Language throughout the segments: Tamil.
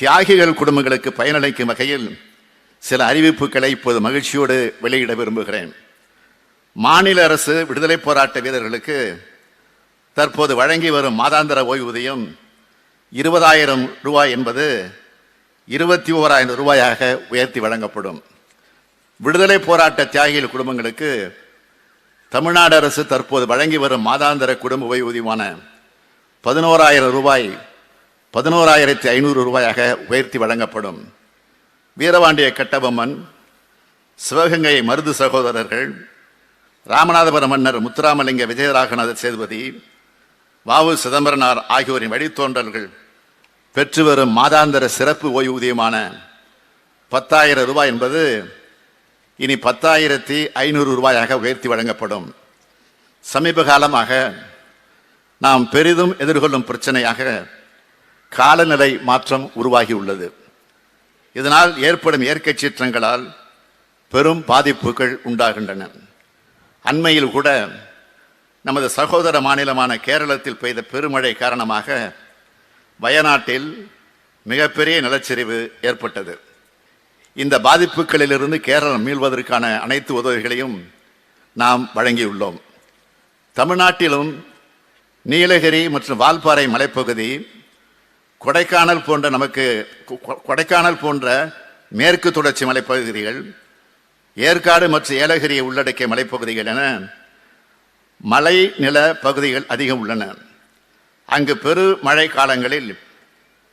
தியாகிகள் குடும்பங்களுக்கு பயனளிக்கும் வகையில் சில அறிவிப்புகளை இப்போது மகிழ்ச்சியோடு வெளியிட விரும்புகிறேன். மாநில அரசு விடுதலை போராட்ட வீரர்களுக்கு தற்போது வழங்கி வரும் மாதாந்திர ஓய்வூதியம் இருபதாயிரம் ரூபாய் என்பது இருபத்தி ஓராயிரம் ரூபாயாக உயர்த்தி வழங்கப்படும். விடுதலை போராட்ட தியாகிகள் குடும்பங்களுக்கு தமிழ்நாடு அரசு தற்போது வழங்கி வரும் மாதாந்திர குடும்ப ஓய்வூதியமான பதினோராயிரம் ரூபாய் பதினோராயிரத்தி ஐநூறு ரூபாயாக உயர்த்தி வழங்கப்படும். வீரபாண்டிய கட்டபொம்மன் சிவகங்கை மருது சகோதரர்கள் ராமநாதபுர மன்னர் முத்துராமலிங்க விஜயராகநாத சேதுபதி வாவு சிதம்பரனார் ஆகியோரின் வழித்தோன்றல்கள் பெற்று வரும் மாதாந்திர சிறப்பு ஓய்வூதியமான பத்தாயிரம் ரூபாய் என்பது இனி பத்தாயிரத்தி ஐநூறு ரூபாயாக உயர்த்தி வழங்கப்படும். சமீப காலமாக நாம் பெரிதும் எதிர்கொள்ளும் பிரச்சனையாக காலநிலை மாற்றம் உருவாகியுள்ளது. இதனால் ஏற்படும் இயற்கை சீற்றங்களால் பெரும் பாதிப்புகள் உண்டாகின்றன. அண்மையில் கூட நமது சகோதர மாநிலமான கேரளத்தில் பெய்த பெருமழை காரணமாக வயநாட்டில் மிகப்பெரிய நிலச்சரிவு ஏற்பட்டது. இந்த பாதிப்புகளிலிருந்து கேரளம் மீள்வதற்கான அனைத்து உதவிகளையும் நாம் வழங்கியுள்ளோம். தமிழ்நாட்டிலும் நீலகிரி மற்றும் வால்பாறை மலைப்பகுதி கொடைக்கானல் போன்ற நமக்கு கொ- கொ- கொடைக்கானல் போன்ற மேற்கு தொடர்ச்சி மலைப்பகுதிகள் ஏற்காடு மற்றும் ஏலகிரியை உள்ளடக்கிய மலைப்பகுதிகள் என மலை நில பகுதிகள் அதிகம் உள்ளன. அங்கு பெரு மழை காலங்களில்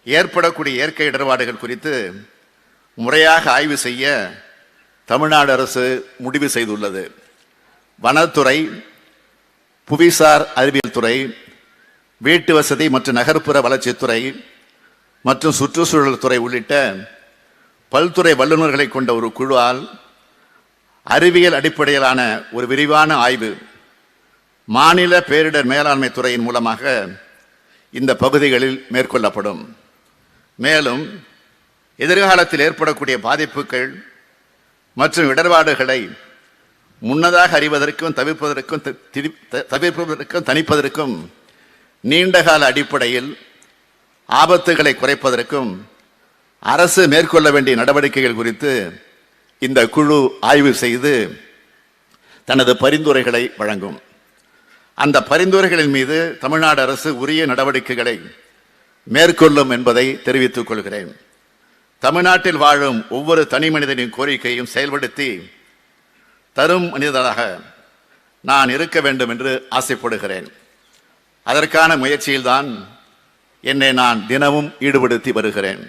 ஏற்படக்கூடிய இயற்கை இடர்பாடுகள் குறித்து முறையாக ஆய்வு செய்ய தமிழ்நாடு அரசு முடிவு செய்துள்ளது. வனத்துறை புவிசார் அறிவியல் துறை வீட்டு வசதி மற்றும் நகர்ப்புற வளர்ச்சித்துறை மற்றும் சுற்றுச்சூழல் துறை உள்ளிட்ட பல்துறை வல்லுநர்களை கொண்ட ஒரு குழுவால் அறிவியல் அடிப்படையிலான ஒரு விரிவான ஆய்வு மாநில பேரிடர் மேலாண்மை துறையின் மூலமாக இந்த பகுதிகளில் மேற்கொள்ளப்படும். மேலும் எதிர்காலத்தில் ஏற்படக்கூடிய பாதிப்புகள் மற்றும் இடர்பாடுகளை முன்னதாக அறிவதற்கும் தவிர்ப்பதற்கும் திரி- த- தவிர்ப்பதற்கும் தணிப்பதற்கும் நீண்டகால அடிப்படையில் ஆபத்துகளை குறைப்பதற்கும் அரசு மேற்கொள்ள வேண்டிய நடவடிக்கைகள் குறித்து இந்த குழு ஆய்வு செய்து தனது பரிந்துரைகளை வழங்கும். அந்த பரிந்துரைகளின் மீது தமிழ்நாடு அரசு உரிய நடவடிக்கைகளை மேற்கொள்ளும் என்பதை தெரிவித்துக் கொள்கிறேன். தமிழ்நாட்டில் வாழும் ஒவ்வொரு தனி மனிதனின் கோரிக்கையும் செயல்படுத்தி தரும் மனிதனாக நான் இருக்க வேண்டும் என்று ஆசைப்படுகிறேன். அதற்கான முயற்சியில்தான் என்னை நான் தினமும் ஈடுபடுத்தி வருகிறேன்.